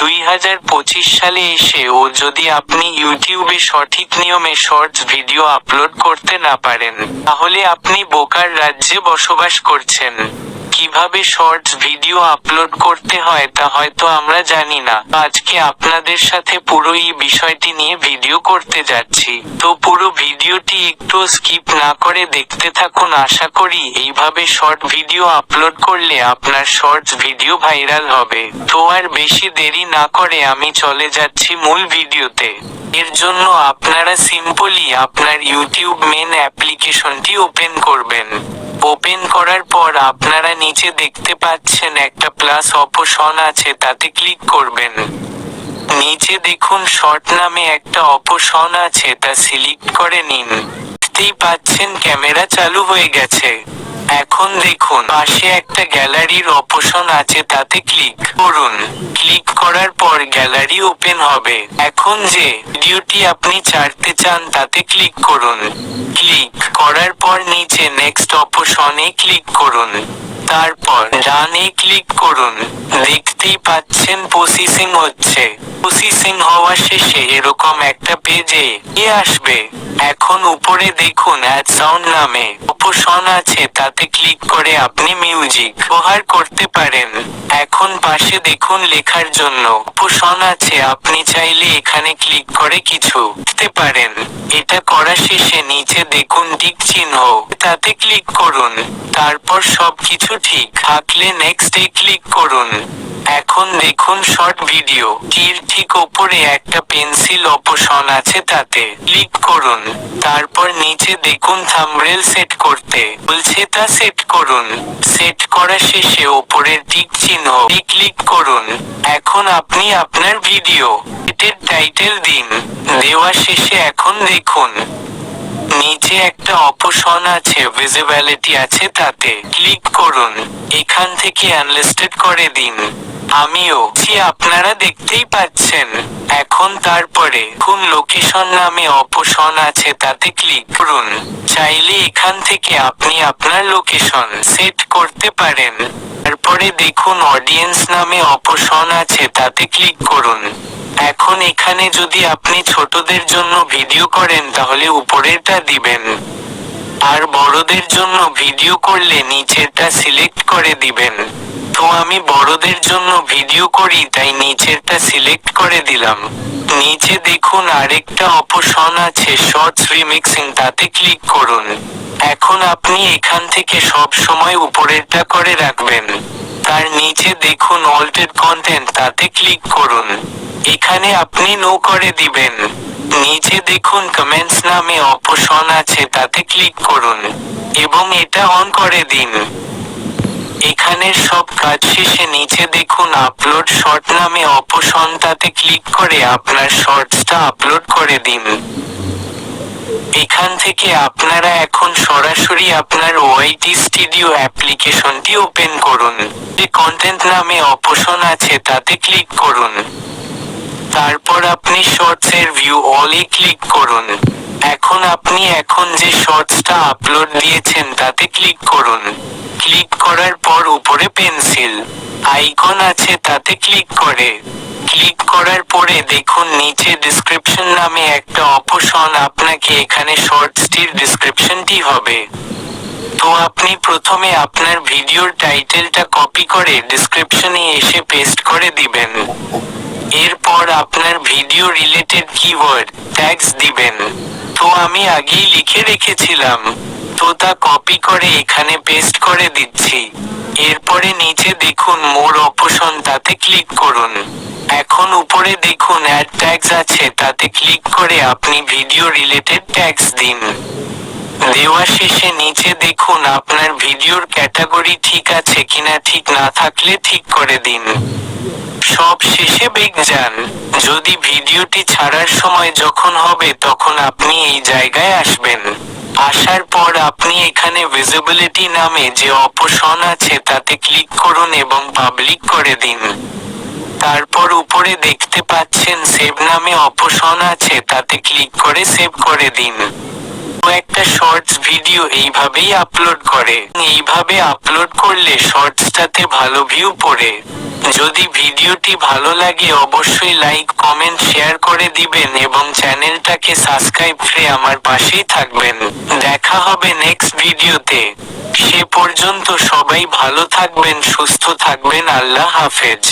দুই হাজার পঁচিশ সালে এসে ও যদি আপনি ইউটিউবে সঠিক নিয়মে শর্টস ভিডিও আপলোড করতে না পারেন, তাহলে আপনি বোকার রাজ্যে বসবাস করছেন। কীভাবে শর্টস ভিডিও আপলোড করতে হয় তা হয়তো আমরা জানি না। আজকে আপনাদের সাথে পুরো এই বিষয়টি নিয়ে ভিডিও করতে যাচ্ছি। তো পুরো ভিডিওটি একটু স্কিপ না করে দেখতে থাকুন। আশা করি এইভাবে শর্ট ভিডিও আপলোড করলে আপনার শর্টস ভিডিও ভাইরাল হবে। তো আর বেশি দেরি না করে আমি চলে যাচ্ছি মূল ভিডিওতে। এর জন্য আপনারা সিম্পলি আপনার ইউটিউব মেন অ্যাপ্লিকেশনটি ওপেন করবেন। ওপেন করার পর আপনারা নিচে দেখতে পাচ্ছেন একটা প্লাস অপশন আছে, তাতে ক্লিক করবেন। নিচে দেখুন শর্ট নামে একটা অপশন আছে, তা সিলেক্ট করে নিন। দেখতেই পাচ্ছেন ক্যামেরা চালু হয়ে গেছে। এখন দেখুন, পাশে একটা গ্যালারির অপশন আছে, তাতে ক্লিক করুন। ক্লিক করার পর গ্যালারি ওপেন হবে। এখন যে ভিডিওটি আপনি ছাড়তে চান, তাতে ক্লিক করুন। ক্লিক করার পর নিচে নেক্সট অপশনে ক্লিক করুন। তারপর রানে ক্লিক করুন। দেখতেই পাচ্ছেন প্রসেসিং হচ্ছে। প্রসেসিং হওয়া শেষে এরকম একটা পেজে এ আসবে? এখন উপরে দেখুন অ্যাড সাউন্ড নামে। অপশন আছে, তাতে ক্লিক করে আপনি মিউজিক ব্যবহার করতে পারেন। এখন পাশে দেখুন লেখার জন্য। অপশন আছে, আপনি চাইলে এখানে ক্লিক করে কিছু লিখতে পারেন। এটা করা শেষে নিচে দেখুন টিক চিহ্ন। তাতে ক্লিক করুন। তারপর সবকিছু ঠিক থাকলে নেক্সট এ ক্লিক করুন। এখন দেখুন শর্ট ভিডিও। তীর ঠিক ওপরে একটা পেন্সিল অপশন আছে তাতে। ক্লিক করুন। তারপর নিচে দেখুন থামরেল সেট করতে। বলছে তা সেট করুন। সেট করা শেষে ওপরের টিক চিহ্ন। ক্লিক করুন। এখন আপনি আপনার ভিডিও। এটির টাইটেল দিন। দেওয়া শেষে এখন দেখুন। নিচে একটা অপশন আছে ভিজিবিলিটি আছে তাতে। ক্লিক করুন। এখান থেকে আনলিস্টেড করে দিন। আমিও। জি আপনারা দেখতেই পাচ্ছেন। এখন তারপরে কোন লোকেশন নামে অপশন আছে, তাতে ক্লিক করুন। চাইলে এখান থেকে আপনি আপনার লোকেশন সেট করতে পারেন। তারপরে দেখুন অডিয়েন্স নামে অপশন আছে, তাতে ক্লিক করুন। এখন এখানে যদি আপনি ছোটদের জন্য ভিডিও করেন, তাহলে উপরেরটা দিবেন। আর বড়দের জন্য ভিডিও করলে নিচেরটা সিলেক্ট করে দিবেন। তো আমি বড়দের জন্য ভিডিও করি, তাই নিচেরটা সিলেক্ট করে দিলাম। নিচে দেখুন আরেকটা অপশন আছে শর্টস রিমিক্সিং তাতে ক্লিক করুন। এখন আপনি এখান থেকে সব সময় উপরেরটা করে রাখবেন। নিচে দেখুন অল্টেড কন্টেন্ট তাতে ক্লিক করুন। এখানে আপনি নো করে দিবেন। নিচে দেখুন কমেন্টস নামে অপশন আছে, তাতে ক্লিক করুন এবং এটা অন করে দিন। এখানে সব কাজ শেষে নিচে দেখুন আপলোড শর্ট নামে অপশন তাতে ক্লিক করে আপনার শর্টসটা আপলোড করে দিন। এখান থেকে আপনারা এখন সরাসরি আপনার ওয়াইটি স্টুডিও অ্যাপ্লিকেশনটি ওপেন করুন। যে কন্টেন্ট নামে অপশন আছে, তাতে ক্লিক করুন। তারপর আপনি শর্টস এর ভিউ অলে ক্লিক করুন। এখন আপনি এখন যে শর্টসটা আপলোড দিয়েছেন, তাতে ক্লিক করুন। ক্লিক করার পর উপরে পেন্সিল আইকন আছে, তাতে ক্লিক করে। ক্লিক করার পরে দেখুন, নিচে ডেসক্রিপশন নামে একটা অপশন আপনাকে এখানে শর্টসটির ডেসক্রিপশনটি হবে। তো আপনি প্রথমে আপনার ভিডিওর টাইটেলটা কপি করে ডেসক্রিপশনে এসে পেস্ট করে দিবেন। এরপর আপনার ভিডিও রিলেটেড কিওয়ার্ড ট্যাগস দিবেন। তো আমি আগেই লিখে রেখেছিলাম। তো তা কপি করে এখানে পেস্ট করে দিচ্ছি। এরপরে নিচে দেখুন মোর অপশন তাতে ক্লিক করুন। এখন উপরে দেখুন অ্যাড ট্যাগস আছে, তাতে ক্লিক করে আপনি ভিডিও রিলেটেড ট্যাগস দিন। দেওয়া শেষে নিচে দেখুন, আপনার ভিডিওর ক্যাটাগরি ঠিক আছে কিনা ঠিক না থাকলে ঠিক করে দিন। সব শেষে বেগ যান। যদি ভিডিওটি ছাড়ার সময় যখন হবে, তখন আপনি এই জায়গায় আসবেন। আসার পর আপনি এখানে ভিজিবিলিটি নামে যে অপশন আছে, তাতে ক্লিক করুন এবং পাবলিক করে দিন। তারপর উপরে দেখতে পাচ্ছেন সেভ নামে অপশন আছে, তাতে ক্লিক করে সেভ করে দিন। একটা শর্টস ভিডিও এইভাবেই আপলোড করে। এইভাবে আপলোড করলে শর্টসটাতে ভালো ভিউ পড়ে। যদি ভিডিওটি ভালো লাগে, অবশ্যই লাইক কমেন্ট শেয়ার করে দিবেন এবং চ্যানেলটাকে সাবস্ক্রাইব করে আমার পাশেই থাকবেন। দেখা হবে নেক্সট ভিডিওতে সে পর্যন্ত সবাই ভালো থাকবেন, সুস্থ থাকবেন, আল্লাহ হাফেজ।